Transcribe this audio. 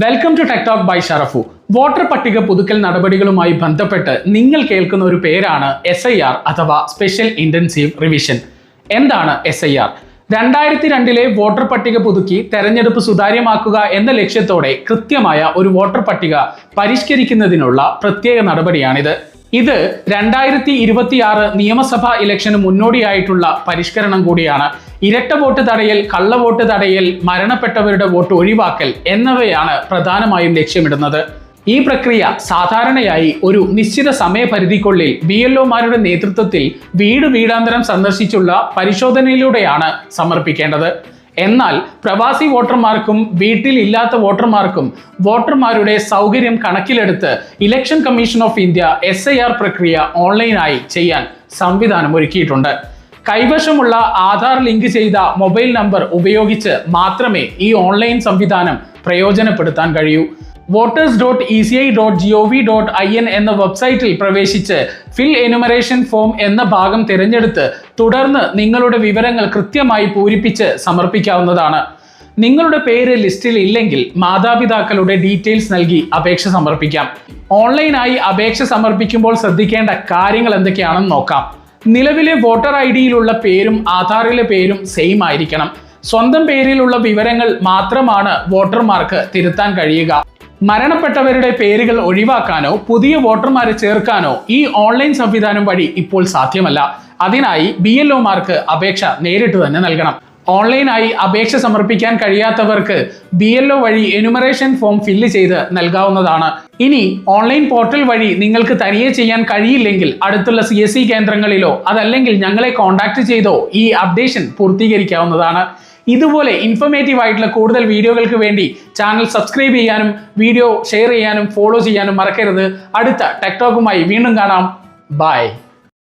Welcome to TechTalk by Sharafu voter പട്ടിക പുതുക്കൽ നടപടികളുമായി ബന്ധപ്പെട്ട് നിങ്ങൾ കേൾക്കുന്ന ഒരു പേരാണ് എസ് ഐ ആർ അഥവാ സ്പെഷ്യൽ ഇന്റൻസീവ് റിവിഷൻ എന്താണ് എസ് ഐ ആർ രണ്ടായിരത്തി രണ്ടിലെ വോട്ടർ പട്ടിക പുതുക്കി തെരഞ്ഞെടുപ്പ് സുതാര്യമാക്കുക എന്ന ലക്ഷ്യത്തോടെ കൃത്യമായ ഒരു വോട്ടർ പട്ടിക പരിഷ്കരിക്കുന്നതിനുള്ള പ്രത്യേക നടപടിയാണിത്. ഇത് രണ്ടായിരത്തി ഇരുപത്തിയാറ് നിയമസഭാ ഇലക്ഷന് മുന്നോടിയായിട്ടുള്ള പരിഷ്കരണം കൂടിയാണ്. ഇരട്ട വോട്ട് തടയൽ കള്ളവോട്ട് തടയൽ മരണപ്പെട്ടവരുടെ വോട്ട് ഒഴിവാക്കൽ എന്നിവയാണ് പ്രധാനമായും ലക്ഷ്യമിടുന്നത്. ഈ പ്രക്രിയ സാധാരണയായി ഒരു നിശ്ചിത സമയപരിധിക്കുള്ളിൽ ബി എൽ ഒമാരുടെ നേതൃത്വത്തിൽ വീട് വീടാന്തരം സന്ദർശിച്ചുള്ള പരിശോധനയിലൂടെയാണ് സമർപ്പിക്കേണ്ടത്. എന്നാൽ പ്രവാസി വോട്ടർമാർക്കും വീട്ടിൽ ഇല്ലാത്ത വോട്ടർമാർക്കും വോട്ടർമാരുടെ സൗകര്യം കണക്കിലെടുത്ത് election commission of India S പ്രക്രിയ ഓൺലൈനായി ചെയ്യാൻ സംവിധാനം ഒരുക്കിയിട്ടുണ്ട്. കൈവശമുള്ള ആധാർ ലിങ്ക് ചെയ്ത മൊബൈൽ നമ്പർ ഉപയോഗിച്ച് മാത്രമേ ഈ ഓൺലൈൻ സംവിധാനം പ്രയോജനപ്പെടുത്താൻ കഴിയൂ. Voters dot E C I dot G O V dot I N എന്ന വെബ്സൈറ്റിൽ പ്രവേശിച്ച് ഫിൽ എനുമറേഷൻ ഫോം എന്ന ഭാഗം തിരഞ്ഞെടുത്ത് തുടർന്ന് നിങ്ങളുടെ വിവരങ്ങൾ കൃത്യമായി പൂരിപ്പിച്ച് സമർപ്പിക്കാവുന്നതാണ്. നിങ്ങളുടെ പേര് ലിസ്റ്റിൽ ഇല്ലെങ്കിൽ മാതാപിതാക്കളുടെ ഡീറ്റെയിൽസ് നൽകി അപേക്ഷ സമർപ്പിക്കാം. ഓൺലൈനായി അപേക്ഷ സമർപ്പിക്കുമ്പോൾ ശ്രദ്ധിക്കേണ്ട കാര്യങ്ങൾ എന്തൊക്കെയാണെന്ന് നോക്കാം. നിലവിലെ വോട്ടർ ഐ ഡിയിലുള്ള പേരും ആധാറിലെ പേരും സെയിം ആയിരിക്കണം. സ്വന്തം പേരിലുള്ള വിവരങ്ങൾ മാത്രമാണ് വോട്ടർമാർക്ക് തിരുത്താൻ കഴിയുക. മരണപ്പെട്ടവരുടെ പേരുകൾ ഒഴിവാക്കാനോ പുതിയ വോട്ടർമാരെ ചേർക്കാനോ ഈ ഓൺലൈൻ സംവിധാനം വഴി ഇപ്പോൾ സാധ്യമല്ല. അതിനായി ബി എൽ ഒമാർക്ക് അപേക്ഷ നേരിട്ട് തന്നെ നൽകണം. ഓൺലൈനായി അപേക്ഷ സമർപ്പിക്കാൻ കഴിയാത്തവർക്ക് ബി എൽ ഒ വഴി എനുമറേഷൻ ഫോം ഫില്ല് ചെയ്ത് നൽകാവുന്നതാണ്. ഇനി ഓൺലൈൻ പോർട്ടൽ വഴി നിങ്ങൾക്ക് തനിയെ ചെയ്യാൻ കഴിയില്ലെങ്കിൽ അടുത്തുള്ള സി എസ് സി കേന്ദ്രങ്ങളിലോ അതല്ലെങ്കിൽ ഞങ്ങളെ കോൺടാക്ട് ചെയ്തോ ഈ അപ്ഡേഷൻ പൂർത്തീകരിക്കാവുന്നതാണ്. ഇതുപോലെ ഇൻഫർമേറ്റീവ് ആയിട്ടുള്ള കൂടുതൽ വീഡിയോകൾക്ക് വേണ്ടി ചാനൽ സബ്സ്ക്രൈബ് ചെയ്യാനും വീഡിയോ ഷെയർ ചെയ്യാനും ഫോളോ ചെയ്യാനും മറക്കരുത്. അടുത്ത ടെക്ടോക്കുമായി വീണ്ടും കാണാം. ബൈ